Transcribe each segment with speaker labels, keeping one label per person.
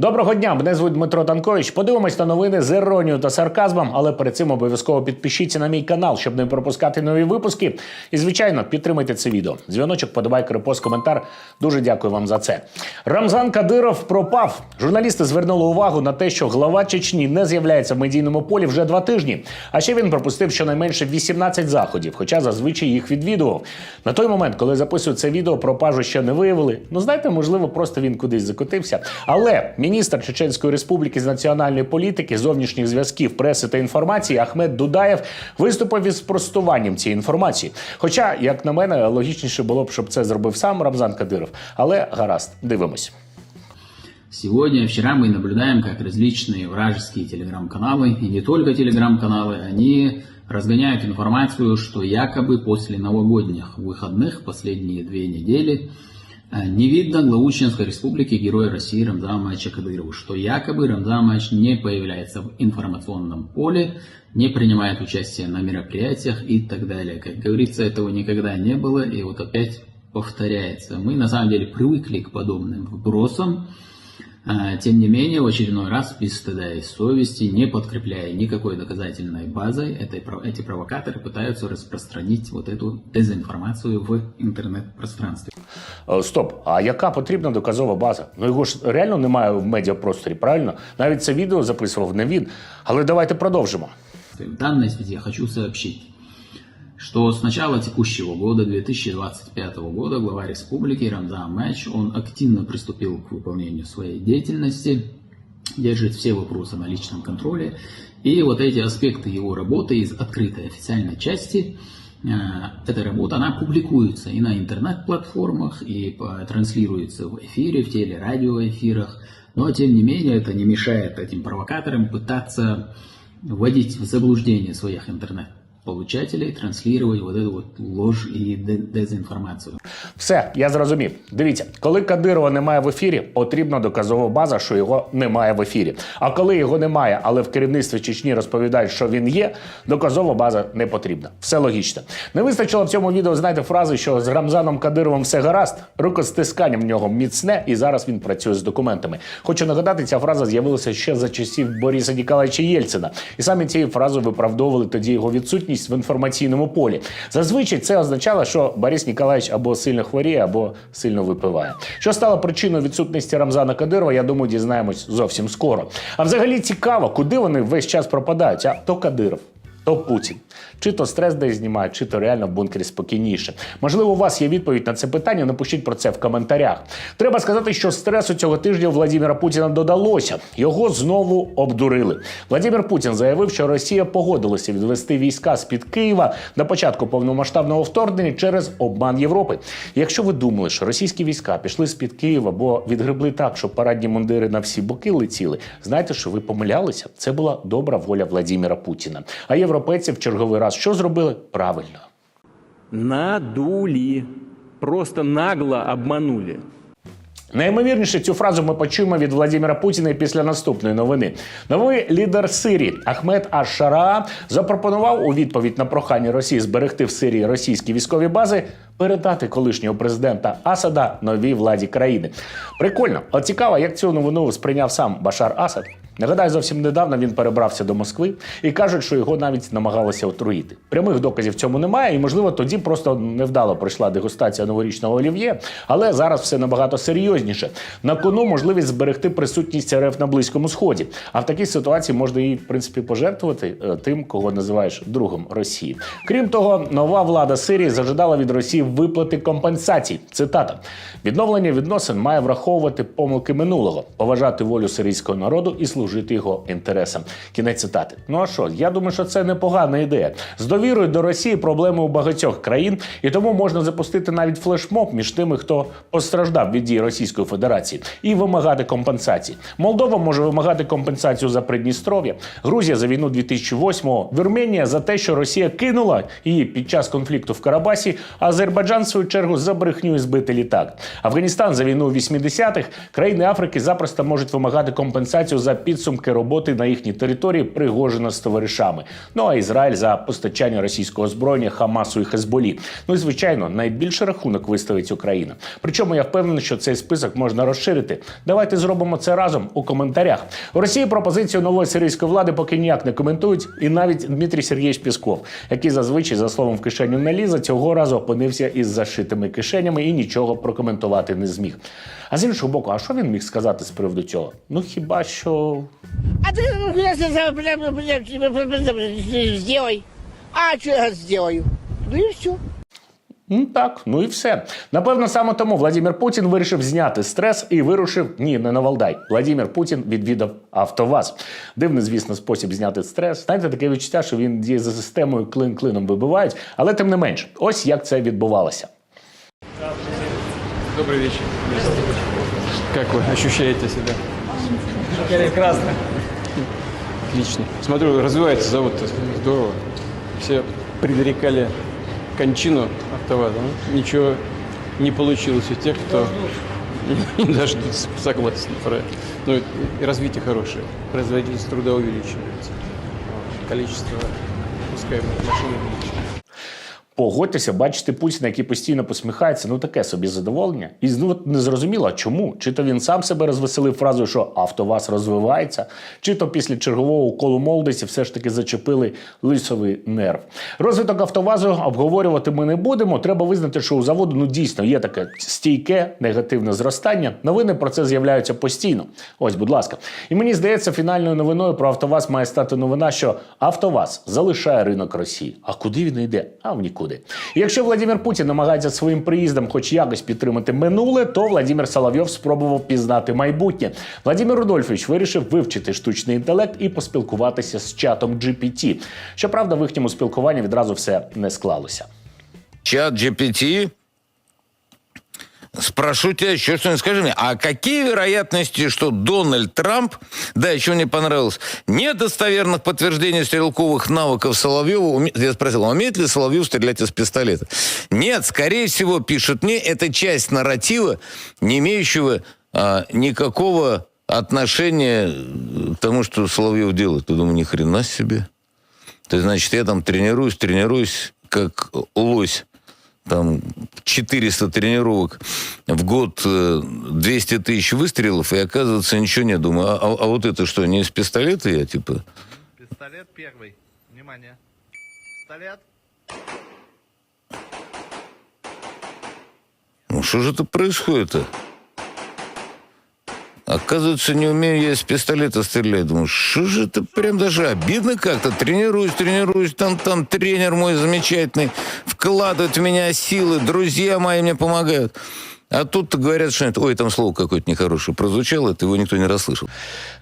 Speaker 1: Доброго дня, мене звуть Дмитро Танкович. Подивимось на новини з іронією та сарказмом, але перед цим обов'язково підпишіться на мій канал, щоб не пропускати нові випуски. І, звичайно, підтримайте це відео. Дзвіночок, подобайка, репост, коментар. Дуже дякую вам за це. Рамзан Кадиров пропав. Журналісти звернули увагу на те, що глава Чечні не з'являється в медійному полі вже два тижні. А ще він пропустив щонайменше 18 заходів, хоча зазвичай їх відвідував. На той момент, коли записую це відео, пропажу ще не виявили. Ну знаєте, можливо, просто він кудись закотився. Але міністр Чеченської республіки з національної політики, зовнішніх зв'язків, преси та інформації Ахмед Дудаєв виступив із спростуванням цієї інформації. Хоча, як на мене, логічніше було б, щоб це зробив сам Рамзан Кадиров. Але гаразд, дивимось.
Speaker 2: Сегодня, вчера мы наблюдаем, как различные вражеские телеграм-каналы, и не только телеграм-каналы, они разгоняют информацию, что якобы после новогодних выходных, последние две недели, э, не видно главу Чеченской республики, героя России Рамзана Мача Кадырова, что якобы Рамзан Мач не появляется в информационном поле, не принимает участие на мероприятиях и так далее. Как говорится, этого никогда не было, и вот опять повторяется. Мы на самом деле привыкли к подобным вбросам, а, Тем не менее, в очередной раз, без стыда и совести, не подкрепляя никакой доказательной базой, этой про- эти провокаторы пытаются распространить вот эту дезинформацию в интернет-пространстве.
Speaker 1: Е, Стоп, а яка потрібна доказова база? Ну його ж реально немає в медіапросторі, правильно? Навіть це відео записував не він. Але давайте продовжимо.
Speaker 2: В данной связи я хочу сообщить, что с начала текущего года, 2025 года, глава республики Рамзан Мэч, он активно приступил к выполнению своей деятельности, держит все вопросы на личном контроле, и вот эти аспекты его работы из открытой официальной части, э, эта работа, она публикуется и на интернет-платформах, и транслируется в эфире, в телерадиоэфирах, но тем не менее это не мешает этим провокаторам пытаться вводить в заблуждение своих интернет-получателей, транслировать вот эту вот ложь и де- дезинформацию.
Speaker 1: Все, я зрозумів. Дивіться, коли Кадирова немає в ефірі, потрібна доказова база, що його немає в ефірі. А коли його немає, але в керівництві Чечні розповідають, що він є, доказова база не потрібна. Все логічно. Не вистачило в цьому відео, знаєте, фрази, що з Рамзаном Кадировим все гаразд, рукостискання в нього міцне, і зараз він працює з документами. Хочу нагадати, ця фраза з'явилася ще за часів Бориса Ніколаєвича Єльцина. І саме цією фразою виправдовували тоді його відсутність в інформаційному полі. Зазвичай це означало, що Борис Ніколаївич або сильно хворіє, або сильно випиває. Що стало причиною відсутності Рамзана Кадирова, я думаю, дізнаємось зовсім скоро. А взагалі цікаво, куди вони весь час пропадають. А то Кадиров. То Путін. Чи то стрес десь знімають, чи то реально в бункері спокійніше. Можливо, у вас є відповідь на це питання. Напишіть про це в коментарях. Треба сказати, що стресу цього тижня у Владимира Путіна додалося. Його знову обдурили. Владимир Путін заявив, що Росія погодилася відвести війська з під Києва на початку повномасштабного вторгнення через обман Європи. Якщо ви думали, що російські війська пішли з під Києва, бо відгребли так, що парадні мундири на всі боки летіли, знайте, що ви помилялися. Це була добра воля Владимира Путіна. А європейці в черговий раз що зробили? Правильно.
Speaker 3: Надулі. Просто нагло обманули.
Speaker 1: Найімовірніше цю фразу ми почуємо від Владимира Путіна після наступної новини. Новий лідер Сирії Ахмед Аш-Шараа запропонував у відповідь на прохання Росії зберегти в Сирії російські військові бази передати колишнього президента Асада новій владі країни. Прикольно, от цікаво, як цю новину сприйняв сам Башар Асад. Нагадаю, зовсім недавно він перебрався до Москви і кажуть, що його навіть намагалися отруїти. Прямих доказів цьому немає, і можливо тоді просто невдало пройшла дегустація новорічного олів'є. Але зараз все набагато серйозніше. На кону можливість зберегти присутність РФ на близькому сході. А в такій ситуації можна і в принципі пожертвувати е, тим, кого називаєш другом Росії. Крім того, нова влада Сирії зажадала від Росії виплати компенсацій. Цитата: відновлення відносин має враховувати помилки минулого, поважати волю сирійського народу і служити його інтересам. Кінець цитати. Ну а що? Я думаю, що це непогана ідея. З довірою до Росії проблеми у багатьох країн, і тому можна запустити навіть флешмоб між тими, хто постраждав від дій Російської Федерації, і вимагати компенсації. Молдова може вимагати компенсацію за Придністров'я, Грузія за війну 2008-го, Вірменія за те, що Росія кинула її під час конфлікту в Карабасі, Азербайджан Азербайджан, в свою чергу, за брехню і збити літак. Афганістан за війну у 80-х. Країни Африки запросто можуть вимагати компенсацію за підсумки роботи на їхній території Пригожина з товаришами. Ну а Ізраїль за постачання російського озброєння Хамасу і Хезболі. Ну і звичайно, найбільший рахунок виставить Україна. Причому я впевнений, що цей список можна розширити. Давайте зробимо це разом у коментарях. У Росії пропозицію нової сирійської влади поки ніяк не коментують, і навіть Дмитрій Сергійович Пісков, який зазвичай за словом в кишеню не лізе, цього разу опинився із зашитими кишенями і нічого прокоментувати не зміг. А з іншого боку, а що він міг сказати з приводу цього? Ну хіба що
Speaker 4: А ти ну, сделай. А що я сделаю? Ну и все.
Speaker 1: Ну так, ну і все. Напевно, саме тому Владимир Путін вирішив зняти стрес і вирушив ні, не на Валдай. Владимир Путін відвідав АвтоВАЗ. Дивний, звісно, спосіб зняти стрес. Знаєте, таке відчуття, що він діє за системою клин клином вибивають, але тим не менш, ось як це відбувалося.
Speaker 3: Добрый вечер. Как вы ощущаете себя? Прекрасно. Отлично. Смотрю, развивается завод здорово. Все предрекали кончину АвтоВАЗа. Ну, Ничего не получилось у тех, кто не дождутся согласен. про- Ну, развитие хорошее. Производительность труда увеличивается. Количество пускаемых машин увеличивается.
Speaker 1: Погодьтеся, бачити Путіна, який постійно посміхається, ну таке собі задоволення. І ну, не зрозуміло, чому? Чи то він сам себе розвеселив фразою, що АвтоВАЗ розвивається, чи то після чергового уколу молодості все ж таки зачепили лисовий нерв. Розвиток АвтоВАЗу обговорювати ми не будемо. Треба визнати, що у заводу ну дійсно є таке стійке негативне зростання. Новини про це з'являються постійно. Ось, будь ласка. І мені здається, фінальною новиною про АвтоВАЗ має стати новина, що АвтоВАЗ залишає ринок Росії. А куди він йде? А в нікуди. І якщо Владимир Путін намагається своїм приїздом хоч якось підтримати минуле, то Владимир Соловйов спробував пізнати майбутнє. Владимир Рудольфович вирішив вивчити штучний інтелект і поспілкуватися з чатом GPT. Щоправда, в їхньому спілкуванні відразу все не склалося.
Speaker 5: Чат GPT. Спрошу тебя еще что-нибудь. Скажи мне, а какие вероятности, что Дональд Трамп, да, еще мне понравилось, нет достоверных подтверждений стрелковых навыков Соловьева? Я спросил, а умеет ли Соловьев стрелять из пистолета? Нет, скорее всего, пишет мне, это часть нарратива, не имеющего а, никакого отношения к тому, что Соловьев делает. Я думаю, ни хрена себе. Есть, значит, я там тренируюсь, тренируюсь, как лось. Там 400 тренировок в год, э, 200 тысяч выстрелов, и оказывается ничего не думаю. А, а- а вот это что, не из пистолета я, типа?
Speaker 6: Пистолет первый. Внимание. Пистолет.
Speaker 5: Ну, что же это происходит-то? Оказывается, не умею я из пистолета стрелять. Думаю, что же это прям даже обидно как-то. Тренируюсь, тренируюсь, там, там тренер мой замечательный вкладывает в меня силы, друзья мои мне помогают. А тут говорят, что ой, там слово какое-то нехорошее прозвучало, это его никто не расслышал.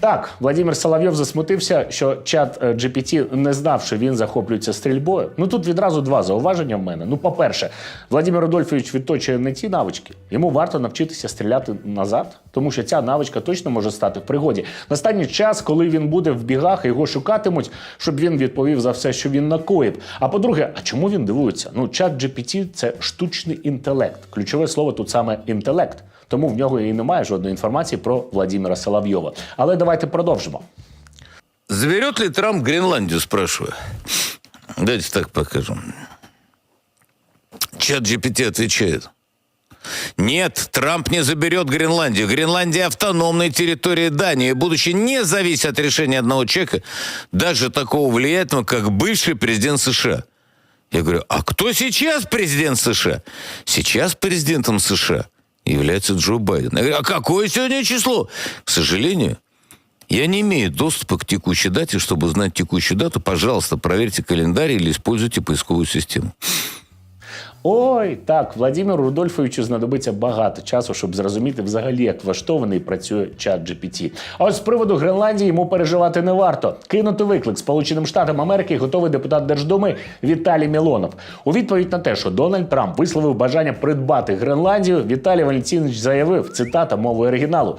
Speaker 1: Так, Владимир Соловйов засмутився, що чат е, GPT не знав, що він захоплюється стрільбою. Ну тут відразу два зауваження в мене. Ну, по-перше, Владимир Рудольфович відточує не ті навички. Йому варто навчитися стріляти назад, тому що ця навичка точно може стати в пригоді. Настанє час, коли він буде в бігах, його шукатимуть, щоб він відповів за все, що він накоїв. А по-друге, а чому він дивується? Ну, чат GPT – це штучний інтелект. Ключове слово тут саме інтелект. Тому в нього і немає жодної інформації про Владимира Соловйова. Але давайте продовжимо.
Speaker 5: Заберет ли Трамп Гренландию, спрашиваю. Давайте так покажем. Чат GPT отвечает. Нет, Трамп не заберет Гренландию. Гренландия автономная территория Дании, будучи не зависит от решения одного человека, даже такого влиятельного, как бывший президент США. Я говорю, а кто сейчас президент США? Сейчас президентом США является Джо Байден. Я говорю, а какое сегодня число? К сожалению, я не имею доступа к текущей дате. Чтобы узнать текущую дату, пожалуйста, проверьте календарь или используйте поисковую систему.
Speaker 1: Ой, так, Владимиру Рудольфовичу знадобиться багато часу, щоб зрозуміти взагалі, як влаштований працює чат GPT. А ось з приводу Гренландії йому переживати не варто. Кинути виклик Сполученим Штатам Америки готовий депутат Держдуми Віталій Мілонов. У відповідь на те, що Дональд Трамп висловив бажання придбати Гренландію, Віталій Валентинович заявив цитата мовою оригіналу.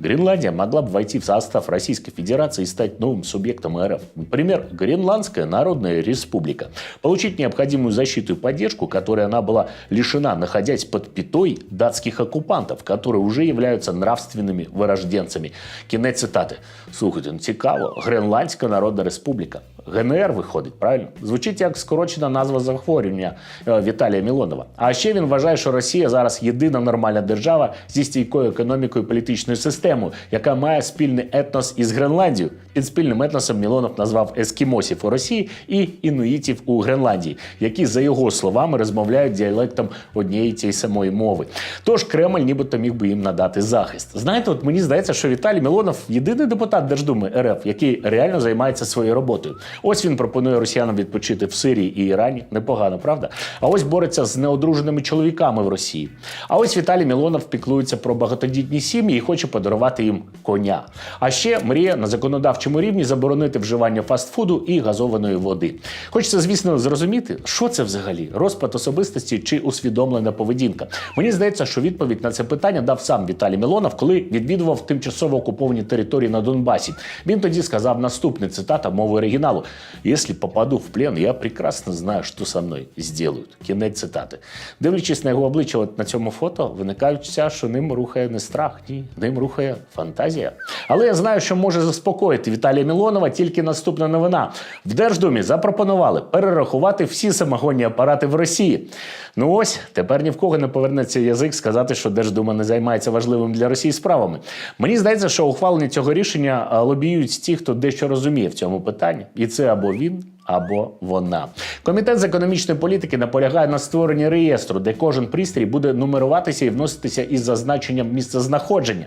Speaker 1: Гренландия могла бы войти в состав Российской Федерации и стать новым субъектом РФ. Например, Гренландская Народная Республика. Получить необходимую защиту и поддержку, которой она была лишена, находясь под пятой датских оккупантов, которые уже являются нравственными вырожденцами. Кінець цитати. Слухайте, ну цікаво. Гренландська Народна Республіка. ГНР виходить, правильно? Звучить як скорочена назва захворювання е, Віталія Мілонова. А ще він вважає, що Росія зараз єдина нормальна держава зі стійкою економікою і політичною системою, яка має спільний етнос із Гренландією. Під спільним етносом Мілонов назвав ескімосів у Росії і інуїтів у Гренландії, які, за його словами, розмовляють діалектом однієї тієї самої мови. Тож Кремль нібито міг би їм надати захист. Знаєте, от мені здається, що Віталій Мілонов єдиний депутат Держдуми РФ, який реально займається своєю роботою. Ось він пропонує росіянам відпочити в Сирії і Ірані. Непогано, правда? А ось бореться з неодруженими чоловіками в Росії. А ось Віталій Мілонов піклується про багатодітні сім'ї і хоче подарувати їм коня. А ще мріє на законодавчому рівні заборонити вживання фастфуду і газованої води. Хочеться, звісно, зрозуміти, що це взагалі розпад особистості чи усвідомлена поведінка. Мені здається, що відповідь на це питання дав сам Віталій Мілонов, коли відвідував тимчасово окуповані території на Донбасі. Він тоді сказав наступне цитата мовою оригіналу: Якщо попаду в плен, я прекрасно знаю, що со мною зроблять. Кінець цитати. Дивлячись на його обличчя, на цьому фото, виникає що ним рухає не страх, ні, ним рухає фантазія. Але я знаю, що може заспокоїти Віталія Мілонова тільки наступна новина. В Держдумі запропонували перерахувати всі самогонні апарати в Росії. Ну ось тепер ні в кого не повернеться язик сказати, що Держдума не займається важливими для Росії справами. Мені здається, що ухвалення цього рішення лобіюють ті, хто дещо розуміє в цьому питанні, і це або він. Або вона. Комітет з економічної політики наполягає на створенні реєстру, де кожен пристрій буде нумеруватися і вноситися із зазначенням місцезнаходження.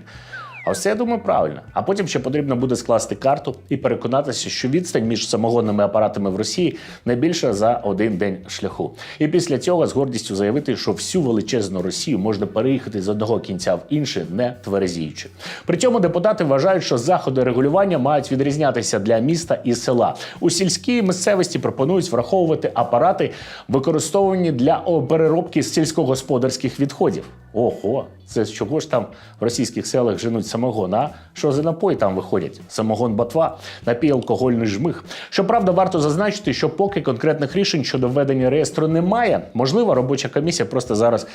Speaker 1: А все я думаю правильно. А потім ще потрібно буде скласти карту і переконатися, що відстань між самогонними апаратами в Росії не за один день шляху. І після цього з гордістю заявити, що всю величезну Росію можна переїхати з одного кінця в інше, не тверезіючи. При цьому депутати вважають, що заходи регулювання мають відрізнятися для міста і села. У сільській місцевості пропонують враховувати апарати, використовані для переробки сільськогосподарських відходів. Ого, це з чого ж там в російських селах женуть самогон? А що за напої там виходять? Самогон ботва, напій алкогольний жмих. Щоправда, варто зазначити, що поки конкретних рішень щодо введення реєстру немає, можливо, робоча комісія просто зараз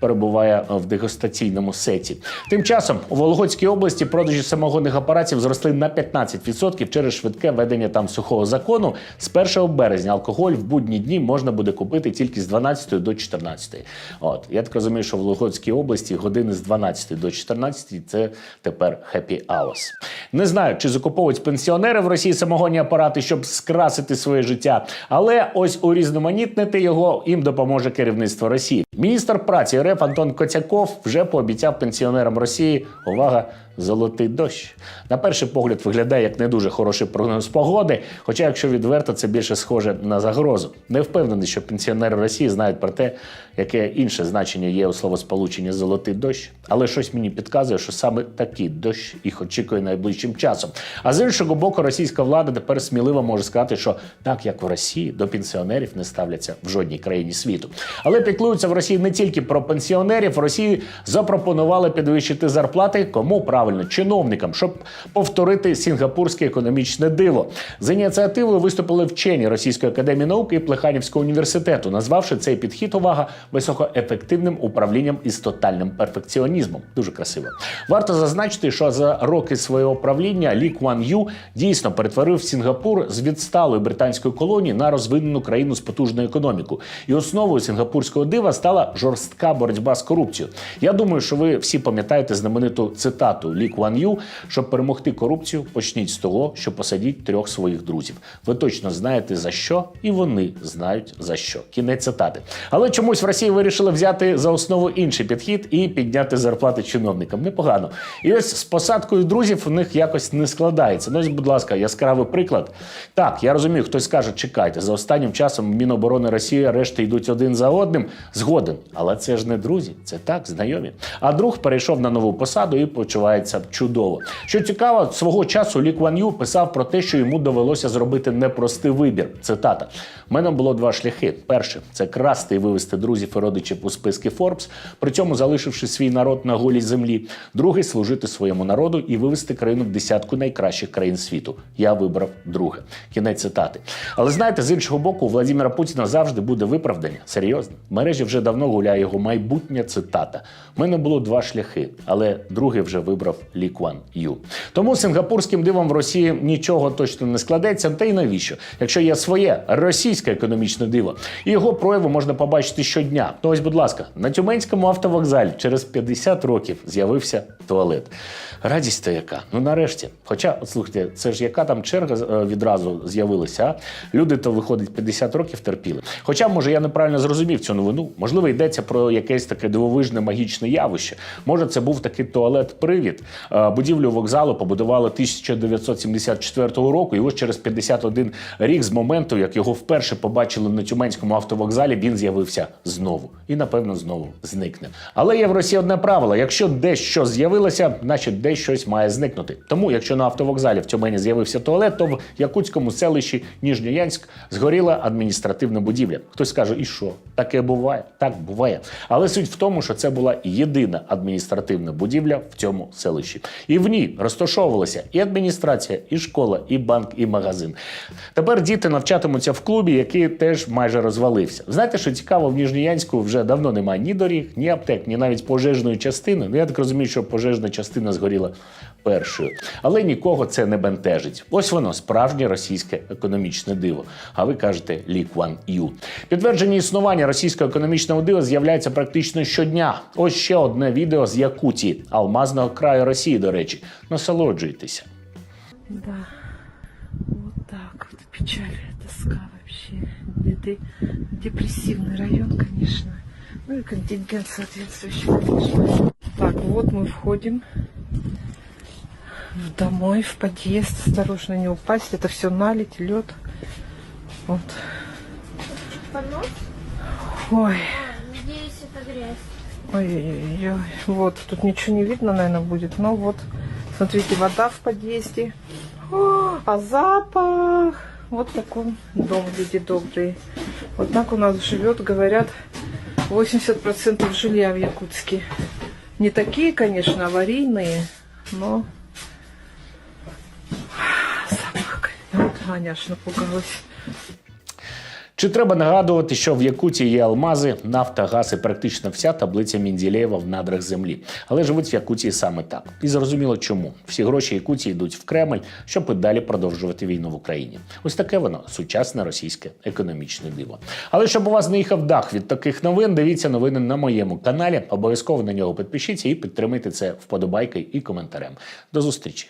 Speaker 1: перебуває в дегустаційному сеті. Тим часом у Вологодській області продажі самогонних апаратів зросли на 15% через швидке введення там сухого закону. З 1 березня алкоголь в будні дні можна буде купити тільки з 12 до 14. От я так розумію, що в Вологодській області години з 12 до 14 це тепер happy hours. Не знаю, чи закуповують пенсіонери в Росії самогонні апарати, щоб скрасити своє життя, але ось урізноманітнити його їм допоможе керівництво Росії. Міністр праці РФ Антон Коцяков вже пообіцяв пенсіонерам Росії увага. Золотий дощ на перший погляд виглядає як не дуже хороший прогноз погоди. Хоча, якщо відверто, це більше схоже на загрозу. Не впевнений, що пенсіонери Росії знають про те, яке інше значення є у словосполученні золотий дощ. Але щось мені підказує, що саме такий дощ їх очікує найближчим часом. А з іншого боку, російська влада тепер сміливо може сказати, що так як в Росії до пенсіонерів не ставляться в жодній країні світу. Але піклуються в Росії не тільки про пенсіонерів. Росії запропонували підвищити зарплати кому правильно чиновникам, щоб повторити сінгапурське економічне диво. З ініціативою виступили вчені Російської академії наук і Плеханівського університету, назвавши цей підхід увага високоефективним управлінням із тотальним перфекціонізмом. Дуже красиво. Варто зазначити, що за роки свого правління Лі Куан Ю дійсно перетворив Сінгапур з відсталої британської колонії на розвинену країну з потужною економікою. І основою сінгапурського дива стала жорстка боротьба з корупцією. Я думаю, що ви всі пам'ятаєте знамениту цитату Лі Куан Ю, щоб перемогти корупцію, почніть з того, що посадіть трьох своїх друзів. Ви точно знаєте за що, і вони знають за що. Кінець цитати. Але чомусь в Росії вирішили взяти за основу інший підхід і підняти зарплати чиновникам. Непогано. І ось з посадкою друзів у них якось не складається. Ну, ось, будь ласка, яскравий приклад. Так, я розумію, хтось скаже, чекайте, за останнім часом Міноборони Росії решти йдуть один за одним. Згоден. Один. Але це ж не друзі, це так, знайомі. А друг перейшов на нову посаду і почувається чудово. Що цікаво, свого часу Лі Кван Ю писав про те, що йому довелося зробити непростий вибір. Цитата: У мене було два шляхи. Перший це красти і вивести друзів і родичів у списки Форбс, при цьому залишивши свій народ на голій землі. Другий служити своєму народу і вивести країну в десятку найкращих країн світу. Я вибрав друге. Кінець цитати. Але знаєте, з іншого боку, у Владимира Путіна завжди буде виправдання. Серйозно. Мережі вже давно гуляє його майбутня цитата. У мене було два шляхи, але другий вже вибрав Лі Кван Ю. Тому сингапурським дивом в Росії нічого точно не складеться. Та й навіщо? Якщо є своє російське економічне диво, і його прояви можна побачити щодня. То ось, будь ласка, на Тюменському автовокзалі через 50 років з'явився туалет. Радість то яка? Ну нарешті. Хоча, от слухайте, це ж яка там черга е, відразу з'явилася? А? Люди то виходить 50 років терпіли. Хоча, може, я неправильно зрозумів цю новину. Можливо, йдеться про якесь таке дивовижне магічне явище. Може, це був такий туалет-привід. Е, Будівлю вокзалу побудували 1974 року, і ось через 51 рік з моменту, як його вперше побачили на Тюменському автовокзалі, він з'явився знову. І, напевно, знову зникне. Але є в Росії одне правило: якщо десь що з'явилося, значить десь щось має зникнути. Тому, якщо на автовокзалі в Тюмені з'явився туалет, то в Якутському селищі Ніжньоянськ згоріла адміністративна будівля. Хтось каже, і що? Таке буває? Так буває. Але суть в тому, що це була єдина адміністративна будівля в цьому селищі. І в ній розташовувалася і адміністрація, і школа, і банк, і магазин. Тепер діти навчатимуться в клубі, який теж майже розвалився. Знаєте, що цікаво, в Ніжньоянську вже давно немає ні доріг, ні аптек, ні навіть пожежної частини. Ну я так розумію, що пожежна частина згоріла першою. Але нікого це не бентежить. Ось воно справжнє російське економічне диво. А ви кажете Лі Кван Ю. Підтвердження існування російського економічного дива з'являється практично щодня. Ось ще одне відео з Якутії, алмазного краю Росії, до речі. Насолоджуйтеся.
Speaker 7: Да, вот так вот печаль, тоска вообще, Депре- депрессивный район, конечно. Ну и контингент соответствующий, конечно. Так, вот мы входим домой, в подъезд, осторожно не упасть, это все налить, лед. Вот. Ой,
Speaker 8: Надеюсь, это грязь.
Speaker 7: Ой-ой-ой. Вот, тут ничего не видно, наверное, будет. Но вот, смотрите, вода в подъезде. О, а запах! Вот такой дом, люди добрые. Вот так у нас живет, говорят, 80% жилья в Якутске. Не такие, конечно, аварийные, но Аня аж напугалась.
Speaker 1: Чи треба нагадувати, що в Якутії є алмази, нафта, газ і практично вся таблиця Мінділеєва в надрах землі. Але живуть в Якутії саме так. І зрозуміло чому. Всі гроші Якутії йдуть в Кремль, щоб і далі продовжувати війну в Україні. Ось таке воно сучасне російське економічне диво. Але щоб у вас не їхав дах від таких новин, дивіться новини на моєму каналі. Обов'язково на нього підпишіться і підтримайте це вподобайкою і коментарем. До зустрічі!